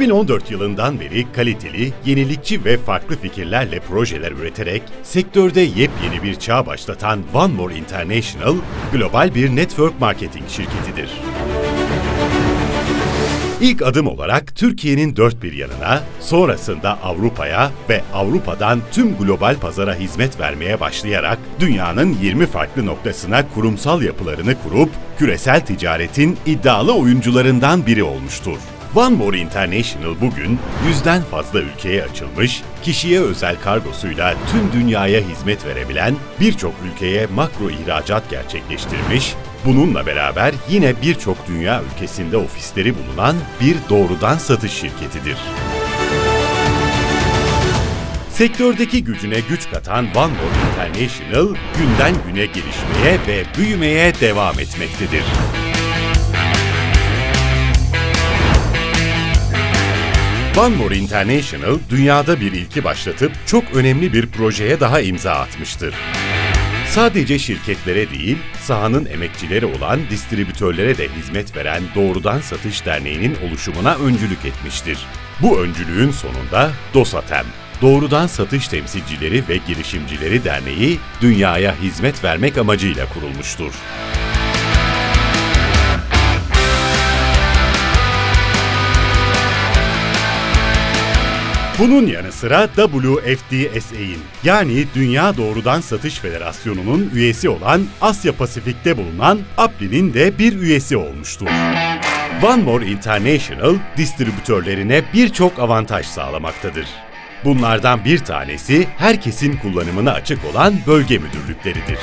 2014 yılından beri kaliteli, yenilikçi ve farklı fikirlerle projeler üreterek sektörde yepyeni bir çağ başlatan One More International, global bir network marketing şirketidir. İlk adım olarak Türkiye'nin dört bir yanına, sonrasında Avrupa'ya ve Avrupa'dan tüm global pazara hizmet vermeye başlayarak dünyanın 20 farklı noktasına kurumsal yapılarını kurup küresel ticaretin iddialı oyuncularından biri olmuştur. One More International bugün yüzden fazla ülkeye açılmış, kişiye özel kargosuyla tüm dünyaya hizmet verebilen birçok ülkeye makro ihracat gerçekleştirmiş, bununla beraber yine birçok dünya ülkesinde ofisleri bulunan bir doğrudan satış şirketidir. Sektördeki gücüne güç katan One More International günden güne gelişmeye ve büyümeye devam etmektedir. One More International dünyada bir ilki başlatıp çok önemli bir projeye daha imza atmıştır. Sadece şirketlere değil, sahanın emekçileri olan distribütörlere de hizmet veren Doğrudan Satış Derneği'nin oluşumuna öncülük etmiştir. Bu öncülüğün sonunda DOSATEM, Doğrudan Satış Temsilcileri ve Girişimcileri Derneği, dünyaya hizmet vermek amacıyla kurulmuştur. Bunun yanı sıra WFDSA'in yani Dünya Doğrudan Satış Federasyonu'nun üyesi olan Asya Pasifik'te bulunan APLI'nin de bir üyesi olmuştur. One More International, distribütörlerine birçok avantaj sağlamaktadır. Bunlardan bir tanesi herkesin kullanımına açık olan bölge müdürlükleridir.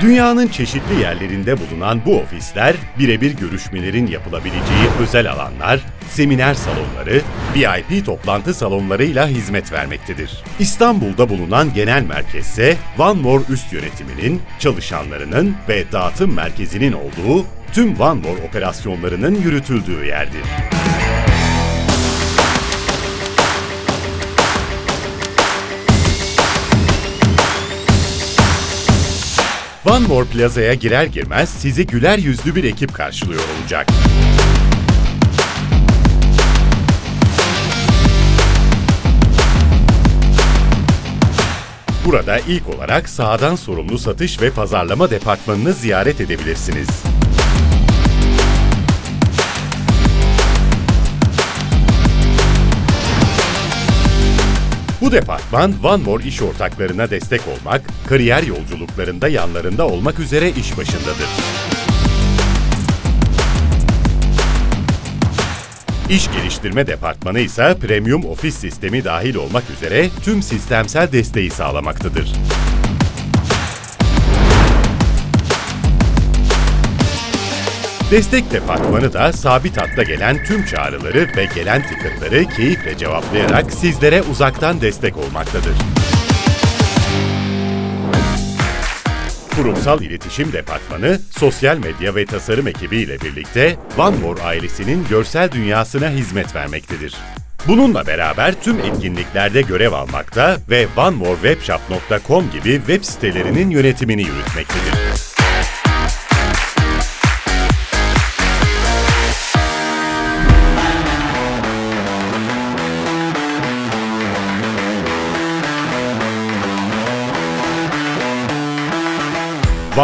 Dünyanın çeşitli yerlerinde bulunan bu ofisler, birebir görüşmelerin yapılabileceği özel alanlar, seminer salonları, VIP toplantı salonlarıyla hizmet vermektedir. İstanbul'da bulunan genel merkezse One More üst yönetiminin, çalışanlarının ve dağıtım merkezinin olduğu tüm One More operasyonlarının yürütüldüğü yerdir. One More Plaza'ya girer girmez sizi güler yüzlü bir ekip karşılıyor olacak. Burada ilk olarak sahadan sorumlu satış ve pazarlama departmanını ziyaret edebilirsiniz. Bu departman One More iş ortaklarına destek olmak, kariyer yolculuklarında yanlarında olmak üzere iş başındadır. İş geliştirme departmanı ise premium ofis sistemi dahil olmak üzere tüm sistemsel desteği sağlamaktadır. Destek departmanı da sabit hatta gelen tüm çağrıları ve gelen tıkıtları keyifle cevaplayarak sizlere uzaktan destek olmaktadır. Kurumsal İletişim Departmanı, sosyal medya ve tasarım ekibiyle birlikte More ailesinin görsel dünyasına hizmet vermektedir. Bununla beraber tüm etkinliklerde görev almakta ve onemorewebshop.com gibi web sitelerinin yönetimini yürütmektedir.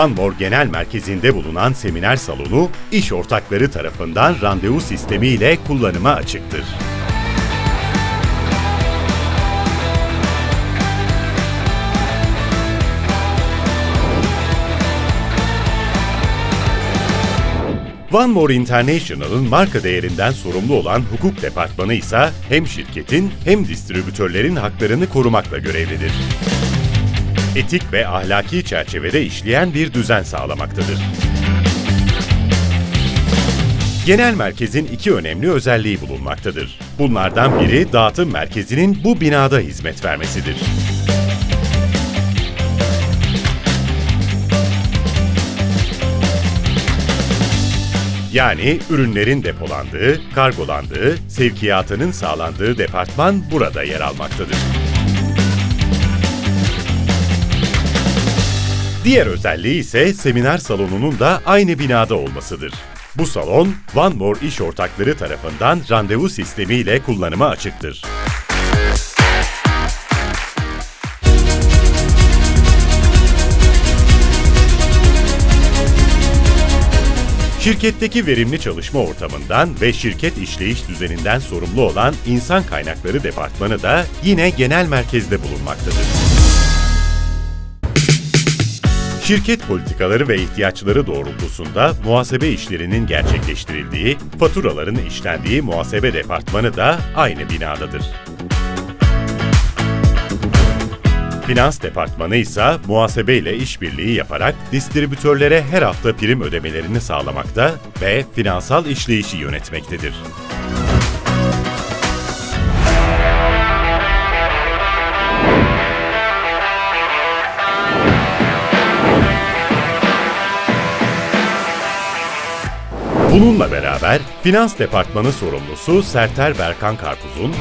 More Genel Merkezi'nde bulunan seminer salonu, iş ortakları tarafından randevu sistemi ile kullanıma açıktır. One More International'ın marka değerinden sorumlu olan hukuk departmanı ise hem şirketin hem distribütörlerin haklarını korumakla görevlidir etik ve ahlaki çerçevede işleyen bir düzen sağlamaktadır. Genel merkezin iki önemli özelliği bulunmaktadır. Bunlardan biri dağıtım merkezinin bu binada hizmet vermesidir. Yani ürünlerin depolandığı, kargolandığı, sevkiyatının sağlandığı departman burada yer almaktadır. Diğer özelliği ise seminer salonunun da aynı binada olmasıdır. Bu salon, One More iş ortakları tarafından randevu sistemiyle kullanıma açıktır. Şirketteki verimli çalışma ortamından ve şirket işleyiş düzeninden sorumlu olan insan kaynakları departmanı da yine genel merkezde bulunmaktadır. Şirket politikaları ve ihtiyaçları doğrultusunda muhasebe işlerinin gerçekleştirildiği, faturaların işlendiği muhasebe departmanı da aynı binadadır. Finans departmanı ise muhasebe ile işbirliği yaparak distribütörlere her hafta prim ödemelerini sağlamakta ve finansal işleyişi yönetmektedir. Bununla beraber Finans Departmanı sorumlusu Serter Berkan Karpuz'un,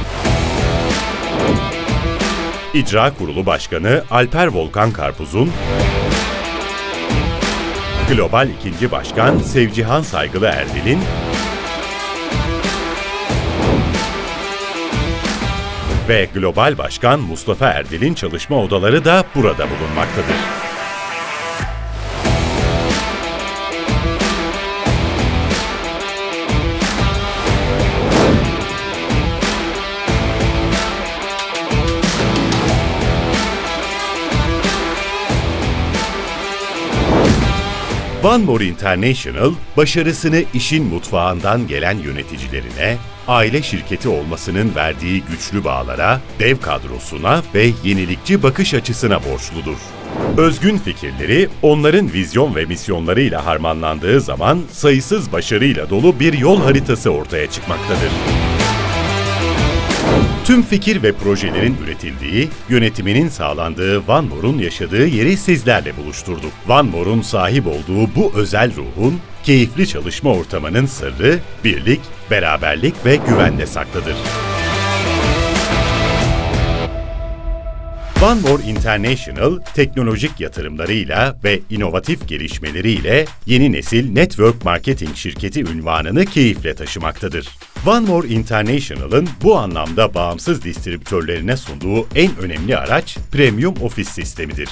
İcra Kurulu Başkanı Alper Volkan Karpuz'un, Global 2. Başkan Sevcihan Saygılı Erdil'in, ve Global Başkan Mustafa Erdil'in çalışma odaları da burada bulunmaktadır. One More International, başarısını işin mutfağından gelen yöneticilerine, aile şirketi olmasının verdiği güçlü bağlara, dev kadrosuna ve yenilikçi bakış açısına borçludur. Özgün fikirleri, onların vizyon ve misyonlarıyla harmanlandığı zaman sayısız başarıyla dolu bir yol haritası ortaya çıkmaktadır. Tüm fikir ve projelerin üretildiği, yönetiminin sağlandığı Van More'un yaşadığı yeri sizlerle buluşturduk. Van More'un sahip olduğu bu özel ruhun, keyifli çalışma ortamının sırrı, birlik, beraberlik ve güvende saklıdır. One More International, teknolojik yatırımlarıyla ve inovatif gelişmeleriyle yeni nesil network marketing şirketi ünvanını keyifle taşımaktadır. One More International'ın bu anlamda bağımsız distribütörlerine sunduğu en önemli araç Premium Office sistemidir.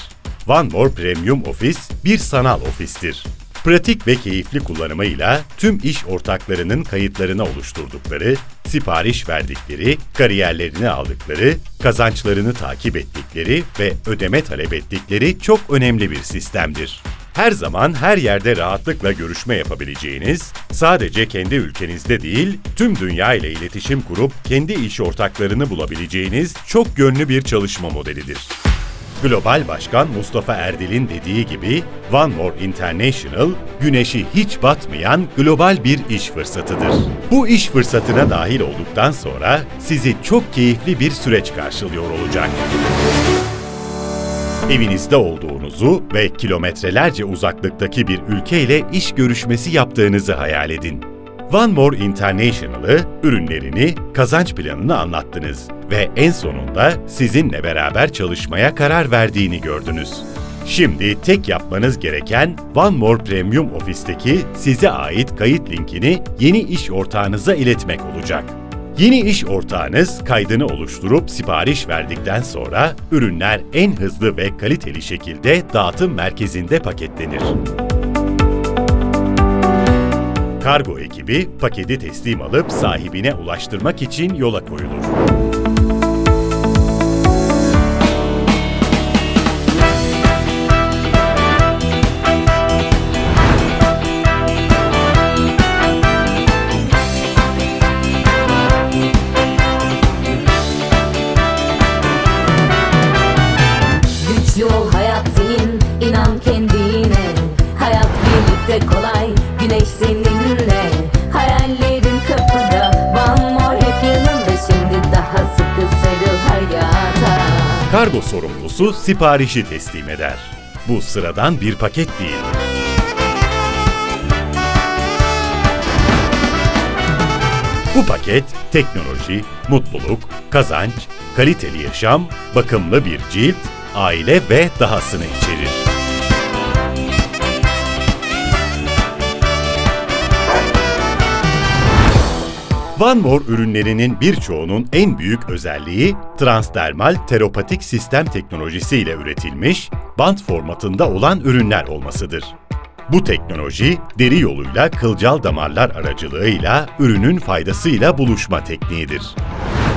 One More Premium Office bir sanal ofistir pratik ve keyifli kullanımıyla tüm iş ortaklarının kayıtlarını oluşturdukları, sipariş verdikleri, kariyerlerini aldıkları, kazançlarını takip ettikleri ve ödeme talep ettikleri çok önemli bir sistemdir. Her zaman her yerde rahatlıkla görüşme yapabileceğiniz, sadece kendi ülkenizde değil, tüm dünya ile iletişim kurup kendi iş ortaklarını bulabileceğiniz çok yönlü bir çalışma modelidir. Global Başkan Mustafa Erdil'in dediği gibi One More International, güneşi hiç batmayan global bir iş fırsatıdır. Bu iş fırsatına dahil olduktan sonra sizi çok keyifli bir süreç karşılıyor olacak. Evinizde olduğunuzu ve kilometrelerce uzaklıktaki bir ülkeyle iş görüşmesi yaptığınızı hayal edin. One More International'ı, ürünlerini, kazanç planını anlattınız ve en sonunda sizinle beraber çalışmaya karar verdiğini gördünüz. Şimdi tek yapmanız gereken One More Premium Office'teki size ait kayıt linkini yeni iş ortağınıza iletmek olacak. Yeni iş ortağınız kaydını oluşturup sipariş verdikten sonra ürünler en hızlı ve kaliteli şekilde dağıtım merkezinde paketlenir. Kargo ekibi paketi teslim alıp sahibine ulaştırmak için yola koyulur. Sorumlusu siparişi teslim eder. Bu sıradan bir paket değildir. Bu paket teknoloji, mutluluk, kazanç, kaliteli yaşam, bakımlı bir cilt, aile ve dahasını içerir. Van Moor ürünlerinin birçoğunun en büyük özelliği transdermal terapatik sistem teknolojisiyle üretilmiş, bant formatında olan ürünler olmasıdır. Bu teknoloji deri yoluyla kılcal damarlar aracılığıyla ürünün faydasıyla buluşma tekniğidir.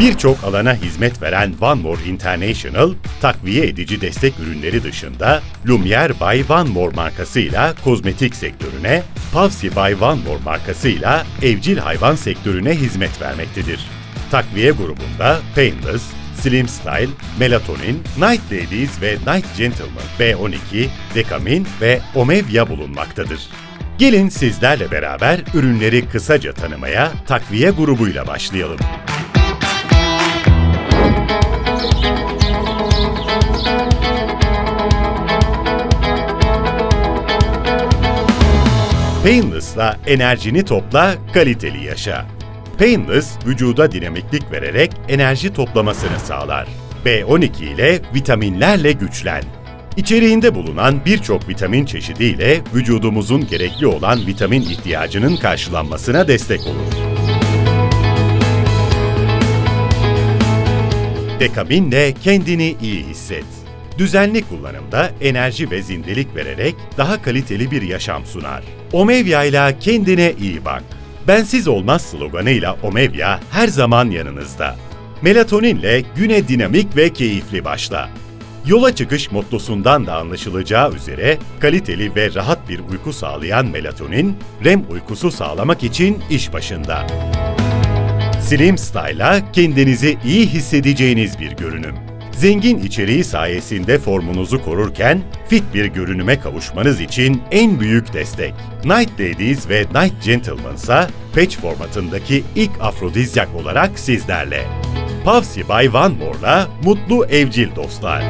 Birçok alana hizmet veren One More International, takviye edici destek ürünleri dışında Lumiere by One More markasıyla kozmetik sektörüne, Pavsi by More markasıyla evcil hayvan sektörüne hizmet vermektedir. Takviye grubunda Painless, Slim Style, Melatonin, Night Ladies ve Night Gentleman, B12, Dekamin ve Omevya bulunmaktadır. Gelin sizlerle beraber ürünleri kısaca tanımaya takviye grubuyla başlayalım. Painless'la enerjini topla, kaliteli yaşa. Painless, vücuda dinamiklik vererek enerji toplamasını sağlar. B12 ile vitaminlerle güçlen. İçeriğinde bulunan birçok vitamin çeşidiyle vücudumuzun gerekli olan vitamin ihtiyacının karşılanmasına destek olur. Dekaminle kendini iyi hisset. Düzenli kullanımda enerji ve zindelik vererek daha kaliteli bir yaşam sunar. Omevya ile kendine iyi bak. Bensiz olmaz sloganıyla Omevya her zaman yanınızda. Melatoninle güne dinamik ve keyifli başla. Yola çıkış mottosundan da anlaşılacağı üzere kaliteli ve rahat bir uyku sağlayan melatonin, REM uykusu sağlamak için iş başında. Slim Style'a kendinizi iyi hissedeceğiniz bir görünüm. Zengin içeriği sayesinde formunuzu korurken fit bir görünüme kavuşmanız için en büyük destek. Night Ladies ve Night Gentleman ise patch formatındaki ilk afrodizyak olarak sizlerle. Pavsi by One More'la mutlu evcil dostlar.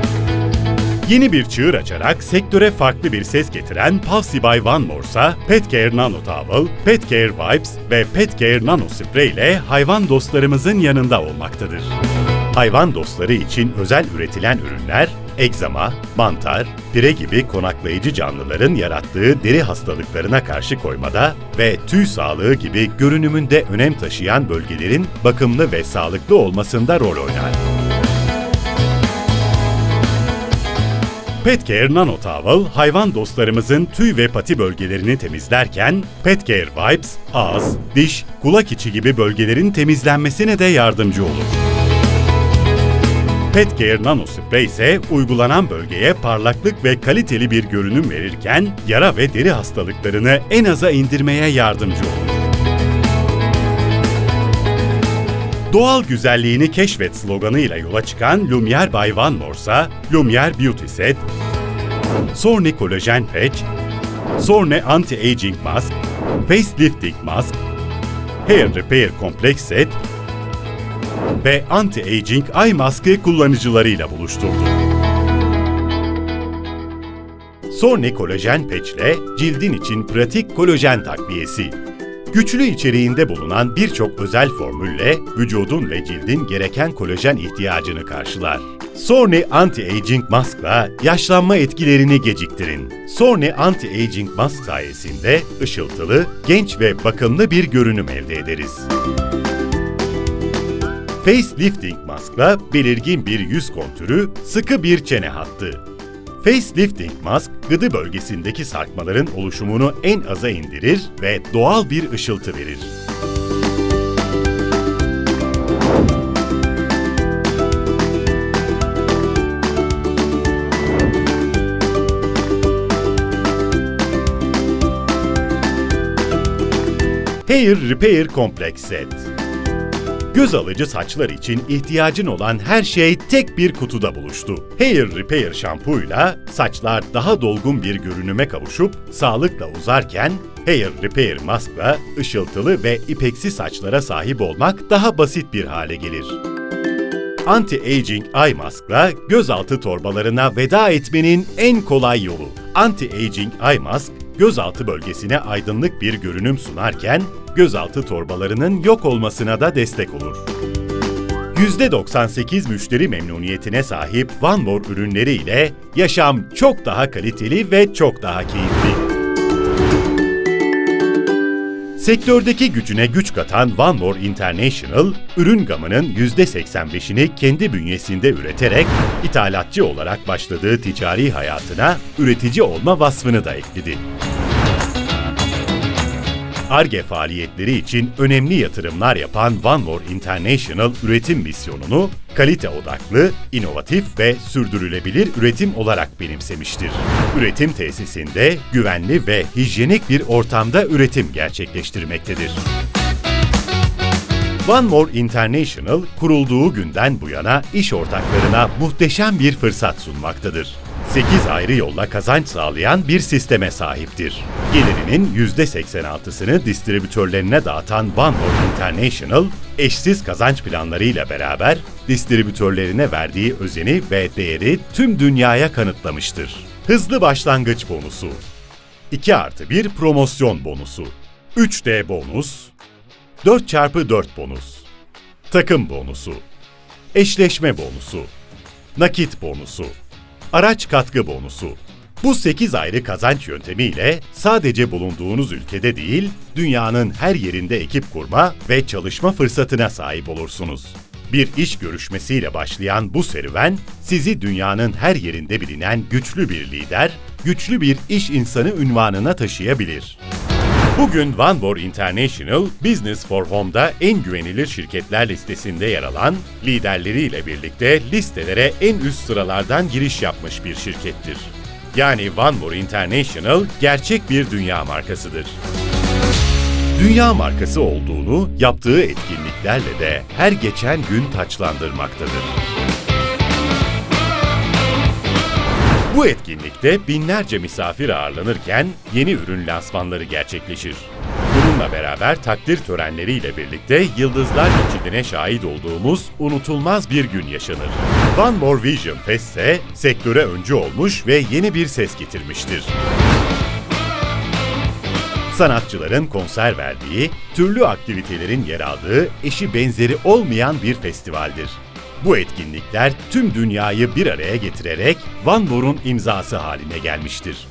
Yeni bir çığır açarak sektöre farklı bir ses getiren Pulsey by One More'sa Petcare Nano Towel, Petcare Vibes ve Petcare Nano Spray ile hayvan dostlarımızın yanında olmaktadır. Hayvan dostları için özel üretilen ürünler, egzama, mantar, pire gibi konaklayıcı canlıların yarattığı deri hastalıklarına karşı koymada ve tüy sağlığı gibi görünümünde önem taşıyan bölgelerin bakımlı ve sağlıklı olmasında rol oynar. Petcare Nano Towel, hayvan dostlarımızın tüy ve pati bölgelerini temizlerken, Petcare Vibes, ağız, diş, kulak içi gibi bölgelerin temizlenmesine de yardımcı olur. Petcare Nano Spray ise uygulanan bölgeye parlaklık ve kaliteli bir görünüm verirken, yara ve deri hastalıklarını en aza indirmeye yardımcı olur. Doğal güzelliğini keşfet sloganıyla yola çıkan Lumiere by One More'sa Lumiere Beauty Set, Sorne Collagen Patch, Sorne Anti-Aging Mask, Facelifting Mask, Hair Repair Complex Set ve Anti-Aging Eye Mask'ı kullanıcılarıyla buluşturdu. Sorne Kolajen ile cildin için pratik kolajen takviyesi. Güçlü içeriğinde bulunan birçok özel formülle vücudun ve cildin gereken kolajen ihtiyacını karşılar. Sorne Anti-Aging Mask'la yaşlanma etkilerini geciktirin. Sorne Anti-Aging Mask sayesinde ışıltılı, genç ve bakımlı bir görünüm elde ederiz. Facelifting Mask'la belirgin bir yüz kontürü, sıkı bir çene hattı. Facelifting Mask, gıdı bölgesindeki sarkmaların oluşumunu en aza indirir ve doğal bir ışıltı verir. Hair Repair Complex Set Göz alıcı saçlar için ihtiyacın olan her şey tek bir kutuda buluştu. Hair Repair şampuyla saçlar daha dolgun bir görünüme kavuşup sağlıkla uzarken Hair Repair Mask'la ışıltılı ve ipeksi saçlara sahip olmak daha basit bir hale gelir. Anti-Aging Eye Mask'la gözaltı torbalarına veda etmenin en kolay yolu. Anti-Aging Eye Mask, gözaltı bölgesine aydınlık bir görünüm sunarken, gözaltı torbalarının yok olmasına da destek olur. %98 müşteri memnuniyetine sahip More ürünleri ile yaşam çok daha kaliteli ve çok daha keyifli. Sektördeki gücüne güç katan One More International, ürün gamının %85'ini kendi bünyesinde üreterek ithalatçı olarak başladığı ticari hayatına üretici olma vasfını da ekledi. ARGE faaliyetleri için önemli yatırımlar yapan One International üretim misyonunu kalite odaklı, inovatif ve sürdürülebilir üretim olarak benimsemiştir. Üretim tesisinde güvenli ve hijyenik bir ortamda üretim gerçekleştirmektedir. One International kurulduğu günden bu yana iş ortaklarına muhteşem bir fırsat sunmaktadır. 8 ayrı yolla kazanç sağlayan bir sisteme sahiptir. Gelirinin %86'sını distribütörlerine dağıtan One More International, eşsiz kazanç planlarıyla beraber distribütörlerine verdiği özeni ve değeri tüm dünyaya kanıtlamıştır. Hızlı başlangıç bonusu. 2 artı 1 promosyon bonusu. 3D bonus. 4 çarpı 4 bonus, takım bonusu, eşleşme bonusu, nakit bonusu, araç katkı bonusu. Bu 8 ayrı kazanç yöntemiyle sadece bulunduğunuz ülkede değil, dünyanın her yerinde ekip kurma ve çalışma fırsatına sahip olursunuz. Bir iş görüşmesiyle başlayan bu serüven, sizi dünyanın her yerinde bilinen güçlü bir lider, güçlü bir iş insanı ünvanına taşıyabilir. Bugün One International, Business for Home'da en güvenilir şirketler listesinde yer alan, liderleriyle birlikte listelere en üst sıralardan giriş yapmış bir şirkettir. Yani One International gerçek bir dünya markasıdır. Dünya markası olduğunu yaptığı etkinliklerle de her geçen gün taçlandırmaktadır. Bu etkinlikte binlerce misafir ağırlanırken yeni ürün lansmanları gerçekleşir. Bununla beraber takdir törenleriyle birlikte Yıldızlar Geçidi'ne şahit olduğumuz unutulmaz bir gün yaşanır. One More Vision Fest ise sektöre öncü olmuş ve yeni bir ses getirmiştir. Sanatçıların konser verdiği, türlü aktivitelerin yer aldığı eşi benzeri olmayan bir festivaldir. Bu etkinlikler tüm dünyayı bir araya getirerek Van More'un imzası haline gelmiştir.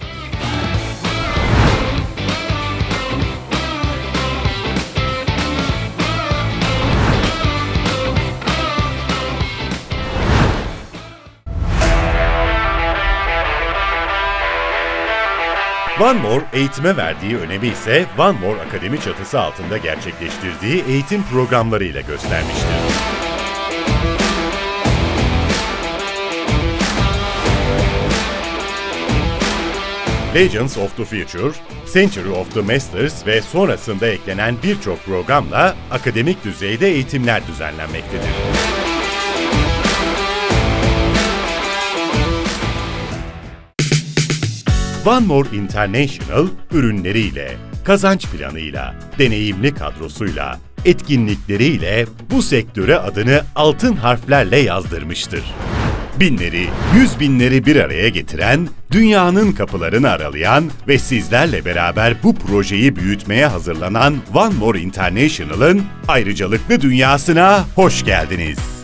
One More eğitime verdiği önemi ise One More Akademi çatısı altında gerçekleştirdiği eğitim programlarıyla göstermiştir. Legends of the Future, Century of the Masters ve sonrasında eklenen birçok programla akademik düzeyde eğitimler düzenlenmektedir. One More International ürünleriyle, kazanç planıyla, deneyimli kadrosuyla, etkinlikleriyle bu sektöre adını altın harflerle yazdırmıştır. Binleri, yüz binleri bir araya getiren, dünyanın kapılarını aralayan ve sizlerle beraber bu projeyi büyütmeye hazırlanan One More International'ın ayrıcalıklı dünyasına hoş geldiniz.